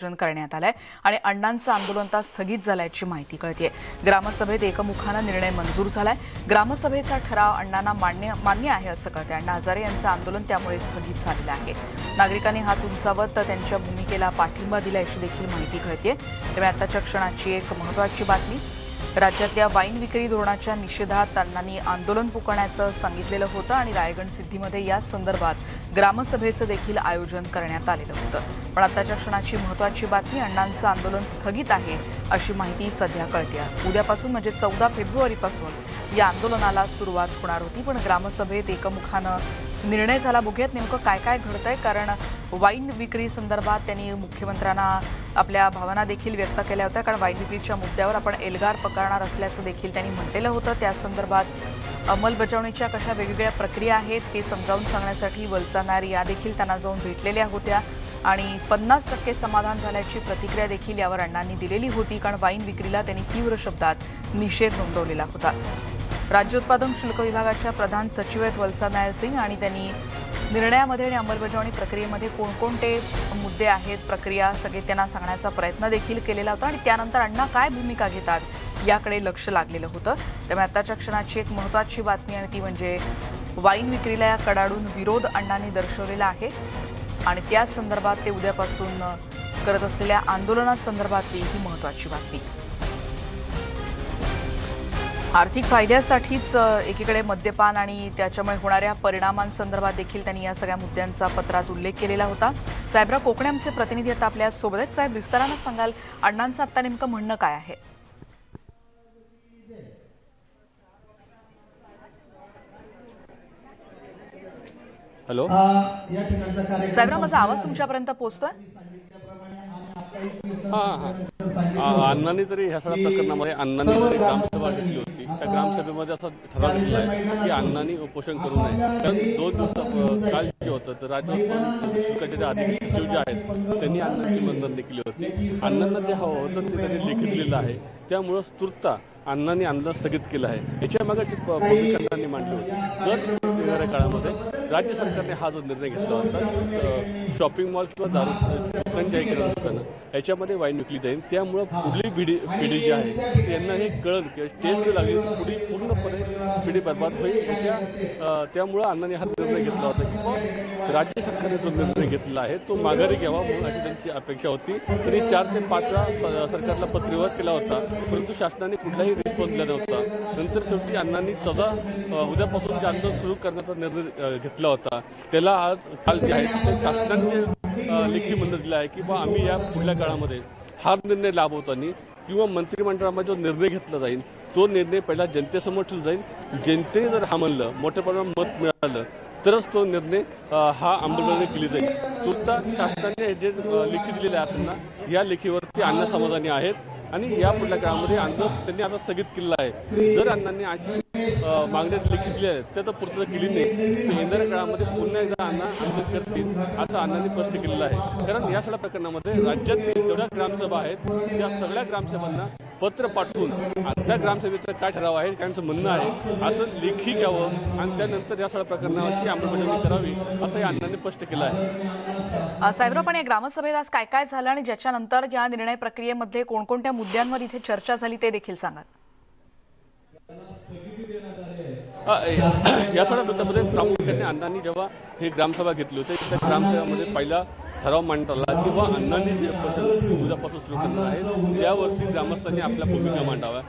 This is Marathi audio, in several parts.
आयोजन करण्यात आलंय आणि अण्णांचं आंदोलन आता स्थगित झाल्याची माहिती कळते ग्रामसभेत एकमुखानं निर्णय मंजूर झालाय. ग्रामसभेचा ठराव अण्णांना मान्य मान्य आहे असं कळतंय. अण्णा हजारे यांचं आंदोलन त्यामुळे स्थगित झालेलं आहे. नागरिकांनी हात उंचावत त्यांच्या भूमिकेला पाठिंबा दिल्याची देखील माहिती कळते त्यामुळे आताच्या क्षणाची एक महत्वाची बातमी राज्यातल्या वाईन विक्री धोरणाच्या निषेधात अण्णांनी आंदोलन पुकारण्याचं सांगितलेलं होतं आणि रायगड सिद्धीमध्ये या संदर्भात ग्रामसभेचं देखील आयोजन करण्यात आलेलं होतं. पण आताच्या क्षणाची महत्वाची बातमी अण्णांचं आंदोलन स्थगित आहे अशी माहिती सध्या कळते उद्यापासून म्हणजे चौदा फेब्रुवारीपासून या आंदोलनाला सुरुवात होणार होती. पण ग्रामसभेत एकमुखानं निर्णय झाला. बघूयात नेमकं काय काय घडतंय. कारण वाईन विक्री संदर्भात त्यांनी मुख्यमंत्र्यांना आपल्या भावना देखील व्यक्त केल्या होत्या. कारण वाईन विक्रीच्या मुद्द्यावर आपण एल्गार पकडणार असल्याचं देखील त्यांनी म्हटलेलं होतं. त्या संदर्भात अंमलबजावणीच्या कशा वेगवेगळ्या प्रक्रिया आहेत हे समजावून सांगण्यासाठी वलसानार या देखील त्यांना जाऊन भेटलेल्या होत्या. आणि पन्नास टक्के समाधान झाल्याची प्रतिक्रिया देखील यावर अण्णांनी दिलेली होती. कारण वाईन विक्रीला त्यांनी तीव्र शब्दात निषेध नोंदवलेला होता. राज्य उत्पादन शुल्क विभागाच्या प्रधान सचिव आहेत वल्सा नायर सिंग आणि त्यांनी निर्णयामध्ये आणि अंमलबजावणी प्रक्रियेमध्ये कोणकोणते मुद्दे आहेत प्रक्रिया सगळे त्यांना सांगण्याचा प्रयत्न देखील केलेला होता आणि त्यानंतर अण्णा काय भूमिका घेतात याकडे लक्ष लागलेलं होतं. त्यामुळे आताच्या क्षणाची एक महत्त्वाची बातमी आणि ती म्हणजे वाईन विक्रीला या कडाडून विरोध अण्णांनी दर्शवलेला आहे आणि त्या संदर्भात ते उद्यापासून करत असलेल्या आंदोलनासंदर्भातली ही महत्त्वाची बातमी. आर्थिक फायद्यासाठीच एकीकडे मद्यपान आणि त्याच्यामुळे होणाऱ्या परिणामांसंदर्भात देखील त्यांनी या सगळ्या मुद्द्यांचा पत्रात उल्लेख केलेला होता. साहेबराव कोकणे आमचे प्रतिनिधी आता आपल्यासोबत आहेत साहेब विस्तारानं सांगाल अण्णांचं आता नेमकं म्हणणं काय आहे? हॅलो? साहेबराव माझा आवाज तुमच्यापर्यंत पोहोचतोय? हां हां. अण्णांनी तरी ह्या सगळ्या प्रकरणामध्ये अण्णांनी जरी ग्रामसभा घेतली होती. त्या ग्रामसभेमध्ये असा ठराव घेतला आहे की अण्णांनी उपोषण करू नये. कारण दोन दिवस काल जे होतं तर राज्य शिक्षकाचे शुल्काचे जे सचिव जे आहेत त्यांनी अण्णांची बंधन केली होती. अण्णांना जे हवं होतं ते त्यांनी लिखित दिलेलं आहे. त्यामुळं स्तुरता अण्णांनी आंदोलन स्थगित केलं आहे. याच्या मागे जी मांडली होती. जर येणाऱ्या काळामध्ये राज्य सरकारने हा जो निर्णय घेतला होता शॉपिंग मॉल किंवा दारू दुकान जे याच्यामध्ये वाईन विकली जाईल. त्यामुळं पुढली पिढी पिढी जी आहे त्यांना हे कळल की टेस्ट लागली. तर पुढी पूर्णपणे पिढी बर्बाद होईल. त्याच्या त्यामुळं अण्णांनी हा निर्णय घेतला होता की राज्य सरकारने जो निर्णय घेतला आहे तो माघारी घ्यावा म्हणून अशी त्यांची अपेक्षा होती. तरी चार ते पाच सरकारला पत्रव्यवहार केला होता. परंतु शासनाने कुठलाही रिस्पॉन्स दिला नव्हता. नंतर शेवटी अण्णांनी तसा उद्यापासून जे आंदोलन सुरू करण्याचा निर्णय घेतला होता. त्याला आज काल जे आहे शासनाचे लेखी म्हणणं दिलं आहे की बा आम्ही या पुढल्या काळामध्ये हा निर्णय लाभवताना किंवा मंत्रिमंडळामध्ये जो निर्णय घेतला जाईल तो निर्णय पहिला जनतेसमोर ठेवला जाईल. जनतेने जर हा म्हणलं मोठ्या प्रमाणात मत मिळालं तरच तो निर्णय हा अंमलबजावणी केली जाईल. तुर्ता शासनाने जे लिखी लेखी दिलेले आहेत त्यांना या लेखीवरती अण्णा समाधानी आहेत. आणि या पुढल्या काळामध्ये अन्न त्यांनी आता स्थगित केलेला आहे. जर अण्णांनी अशी मागण्या लिखितल्या आहेत. त्या तर पूर्तता केली नाही. तर येणाऱ्या काळामध्ये पुन्हा एकदा अण्णा आंदोलन करतील असं अण्णांनी स्पष्ट केलेलं आहे. कारण या सगळ्या प्रकरणामध्ये राज्यात जेवढ्या ग्रामसभा आहेत त्या सगळ्या ग्रामसभांना पत्र पाठवून त्या ग्रामसभेचं काय ठराव आहे त्यांचं म्हणणं आहे असं लेखी घ्यावं आणि त्यानंतर या सगळ्या प्रकरणावरची अंमलबजावणी करावी असं या अण्णांनी स्पष्ट केलं आहे. साहेब साहेबराव पण या ग्रामसभेत आज काय काय झालं आणि ज्याच्यानंतर या निर्णय प्रक्रियेमध्ये कोणकोणत्या मुद्द्यांवर इथे चर्चा झाली ते देखील सांगा या सगळ्या मुद्द्यामध्ये प्रामुख्याने अण्णांनी जेव्हा ही ग्रामसभा घेतली होती त्या ग्रामसभेमध्ये पहिला ठराव मांडला किंवा अण्णांनी जे उपोषण उद्यापासून सुरू करणार आहे त्यावरती ग्रामस्थांनी आपल्या भूमिका मांडाव्या.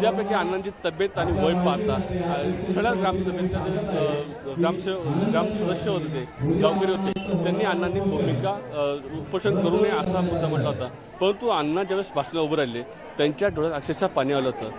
त्यापैकी अण्णांची तब्येत आणि वय पाहता अ, सगळ्या ग्रामसभेचे जे ग्रामसे ग्राम सदस्य होते ते गावकरी होते त्यांनी अण्णांनी भूमिका उपोषण करू नये असा मुद्दा म्हटला होता. परंतु अण्णा ज्यावेळेस भाषणाला उभं राहिले त्यांच्या डोळ्यात अक्षरशः पाणी आलं होतं.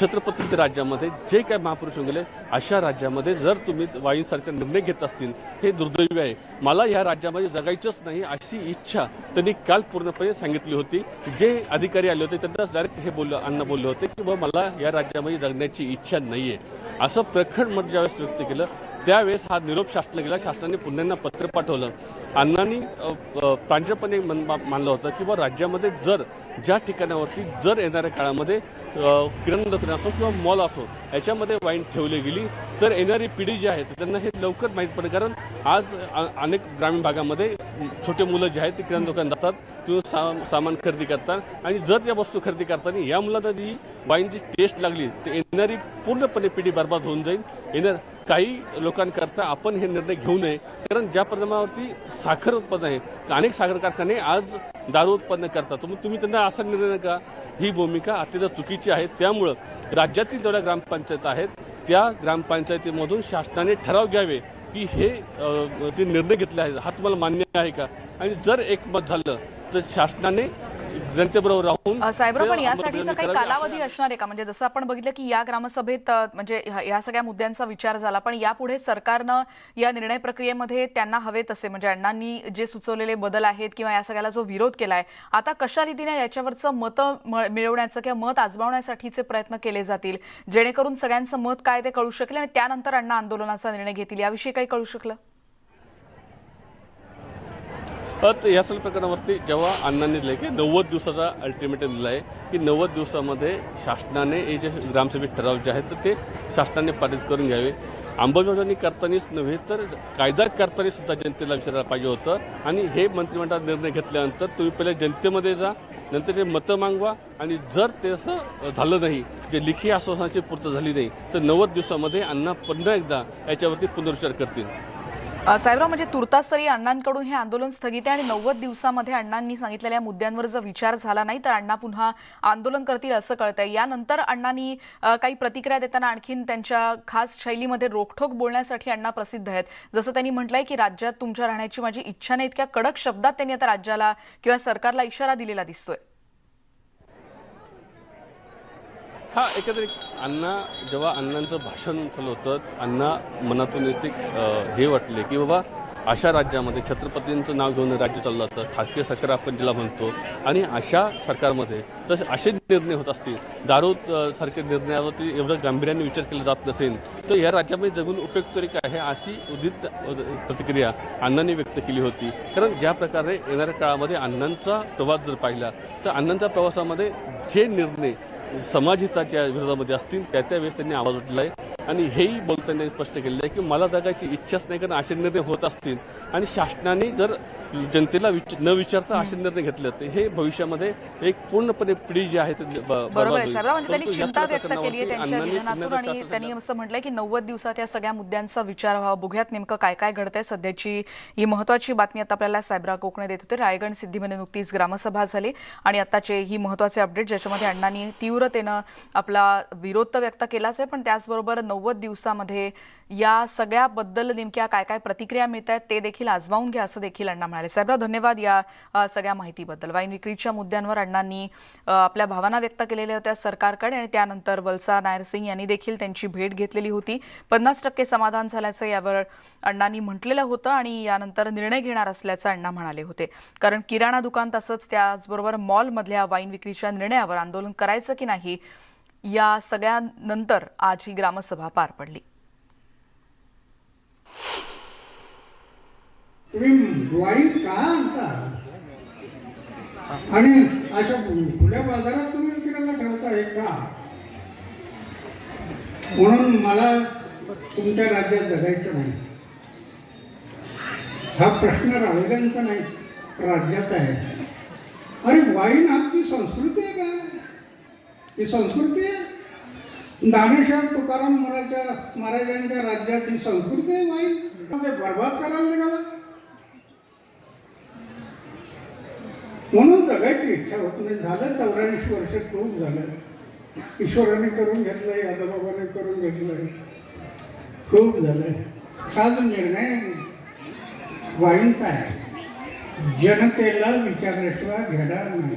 छत्रपती राज्यामध्ये जे काही महापुरुष होऊन गेले अशा राज्यामध्ये जर तुम्ही वाईंसारखे निर्णय घेत असतील हे दुर्दैवी आहे. मला या राज्यामध्ये जगायचंच नाही अशी इच्छा त्यांनी काल पूर्णपणे सांगितली होती. जे अधिकारी आले होते त्यांनाच डायरेक्ट हे बोललं अण्णा बोलले होते की बाबा मला या राज्यामध्ये जगण्याची इच्छा नाहीये. असं प्रखर मत ज्यावेळेस व्यक्त केलं त्यावेळेस हा निरोप शासनाला गेला. शासनाने पुण्यांना पत्र पाठवलं. अण्णांनी अ, प्रांजळपणे मन- मा- मानलं होतं की बा राज्यामध्ये जर ज्या ठिकाणावरती जर येणाऱ्या काळामध्ये अ, किराणा दुकान असो किंवा मॉल असो याच्यामध्ये वाईन ठेवली गेली तर येणारी पिढी जी आहे त्यांना हे लवकर माहीत पडेल. कारण आज अनेक ग्रामीण भागामध्ये छोटे मुलं जे आहेत ते किराणा दुकान जातात तिथून सा- सामान खरेदी करतात आणि जर त्या वस्तू खरेदी करताना या मुलांना जी वाईनची टेस्ट लागली तर येणारी पूर्णपणे पिढी बर्बाद होऊन जाईल. येणार काही लोकांकरता आपण हे निर्णय घेऊ नये. कारण ज्या प्रमाणावरती साखर उत्पन्न आहे अनेक साखर कारखाने आज दारू उत्पन्न करतात. मग तुम्ही त्यांना असा निर्णय का? ही भूमिका अत्यंत चुकीची आहे. त्यामुळं राज्यातील जेवढ्या ग्रामपंचायत आहेत त्या ग्रामपंचायतीमधून शासनाने ठराव घ्यावे की हे ते जे निर्णय घेतले आहेत हा तुम्हाला मान्य आहे का? आणि जर एकमत झालं तर शासनाने जनतेबरोबर राहून साहेबराव पण यासाठीचा काही कालावधी असणार आहे का? म्हणजे जसं आपण बघितलं की या ग्रामसभेत म्हणजे ह्या सगळ्या मुद्द्यांचा विचार झाला पण यापुढे सरकारनं या निर्णय प्रक्रियेमध्ये त्यांना हवे तसे म्हणजे अण्णांनी जे सुचवलेले बदल आहेत किंवा या सगळ्याला जो विरोध केलाय आता कशा रीतीने याच्यावरचं मत मिळवण्याचं किंवा मत आजमावण्यासाठीचे प्रयत्न केले जातील? जेणेकरून सगळ्यांचं मत काय ते कळू शकेल आणि त्यानंतर अण्णा आंदोलनाचा निर्णय घेतील? याविषयी काही कळू शकलं? तर या सगळ्या प्रकरणावरती जेव्हा अण्णांनी दिलं की नव्वद दिवसाचा अल्टिमेटम दिला आहे की नव्वद दिवसामध्ये शासनाने हे जे ग्रामसभेत ठराव जे आहेत तर ते शासनाने पारित करून घ्यावे. अंमलबजावणी करतानाच नव्हे तर कायदा करताना सुद्धा जनतेला विचारायला पाहिजे होतं. आणि हे मंत्रिमंडळात निर्णय घेतल्यानंतर तुम्ही पहिले जनतेमध्ये जा नंतर ते मतं मागवा आणि जर ते असं झालं नाही जे लिखी आश्वासनाची पूर्त झाली नाही तर नव्वद दिवसामध्ये अण्णा पुन्हा एकदा याच्यावरती पुनर्विचार करतील. साहेबराव म्हणजे तुर्तास तरी अण्णांकडून हे आंदोलन स्थगित आहे आणि नव्वद दिवसामध्ये अण्णांनी सांगितलेल्या मुद्द्यांवर जर विचार झाला नाही तर अण्णा पुन्हा आंदोलन करतील असं कळतंय. यानंतर अण्णांनी काही प्रतिक्रिया देताना आणखीन त्यांच्या खास शैलीमध्ये रोखठोक बोलण्यासाठी अण्णा प्रसिद्ध आहेत. जसं त्यांनी म्हटलंय की राज्यात तुमच्या राहण्याची माझी इच्छा नाही. इतक्या कडक शब्दात त्यांनी आता राज्याला किंवा सरकारला इशारा दिलेला दिसतोय. हा एकंदरीत अण्णा जेव्हा अण्णांचं भाषण झालं होतं अण्णा मनातून एक हे वाटले की बाबा अशा राज्यामध्ये छत्रपतींचं नाव घेऊन राज्य चाललं जातं ठाकरे सरकार आपण जिला म्हणतो आणि अशा सरकारमध्ये तसे असे निर्णय होत असतील दारू सारखे निर्णयावरती एवढं गांभीर्याने विचार केला जात नसेल तर या राज्यामध्ये जगून उपयुक्त तरी काय? आहे अशी उदित प्रतिक्रिया अण्णांनी व्यक्त केली होती. कारण ज्या प्रकारे येणाऱ्या काळामध्ये अण्णांचा प्रवास जर पाहिला तर अण्णांच्या प्रवासामध्ये जे निर्णय समाजहिताच्या विरोधामध्ये असतील त्या त्यावेळेस त्यांनी आवाज उठला आहे आणि हेही बोलताना त्यांनी स्पष्ट केलेलं आहे की मला जगायची इच्छाच नाही कारण असे निर्णय होत असतील. आणि शासनाने जर जनतेला विच न विचारता असे निर्णय घेतले तर हे भविष्यामध्ये एक पूर्णपणे पिढी जी आहे त्यांनी चिंता व्यक्त केली आणि त्यांनी असं म्हटलंय की नव्वद दिवसात या सगळ्या मुद्द्यांचा विचार व्हावा. बघूयात नेमकं काय काय घडतंय. सध्याची ही महत्वाची बातमी आता आपल्याला साहेबराव कोकणे देत होते. रायगड सिद्धीमध्ये नुकतीच ग्रामसभा झाली आणि आताचे ही महत्त्वाचे अपडेट ज्याच्यामध्ये अण्णांनी तीव्रतेनं आपला विरोध तर व्यक्त केलाच आहे पण त्याचबरोबर नव्वद दिवसामध्ये या सगळ्याबद्दल नेमक्या काय काय प्रतिक्रिया मिळत आहेत ते देखील आजमावून घ्या असं देखील अण्णा म्हणाले. साहेबराव धन्यवाद या सगळ्या माहितीबद्दल. वाईन विक्रीच्या मुद्द्यांवर अण्णांनी आपल्या भावना व्यक्त केलेल्या होत्या सरकारकडे आणि त्यानंतर वलसा नायर सिंग यांनी देखील त्यांची भेट घेतलेली होती. पन्नास टक्के समाधान झाल्याचं यावर अण्णांनी म्हटलेलं होतं आणि यानंतर निर्णय घेणार असल्याचं अण्णा म्हणाले होते. कारण किराणा दुकान तसंच त्याचबरोबर मॉलमधल्या वाईन विक्रीच्या निर्णयावर आंदोलन करायचं की नाही या सगळ्यानंतर आज ही ग्रामसभा पार पडली. तुम्ही वाईन का आणता आणि अशा खुल्या बाजारात तुम्ही विक्रीला ठेवताय का? म्हणून मला तुमच्या राज्यात जगायचं नाही. हा प्रश्न रावेगांचा नाही राज्याचा आहे. अरे वाईन आपली संस्कृती आहे का? ही संस्कृती आहे? दानेश्वर तुकाराम महाराजा महाराजांच्या राज्यात ही संस्कृती आहे वाईन? ते बरबाद करायला निघाला? म्हणून जगायची इच्छा होत नाही. झालं चौऱ्याऐंशी वर्ष खूप झालं. ईश्वराने करून घेतलं यादवबाबाने करून घेतलं खूप झालं हा निर्णय वाईंचा आहे. जनतेला विचारल्याशिवाय घेणार नाही.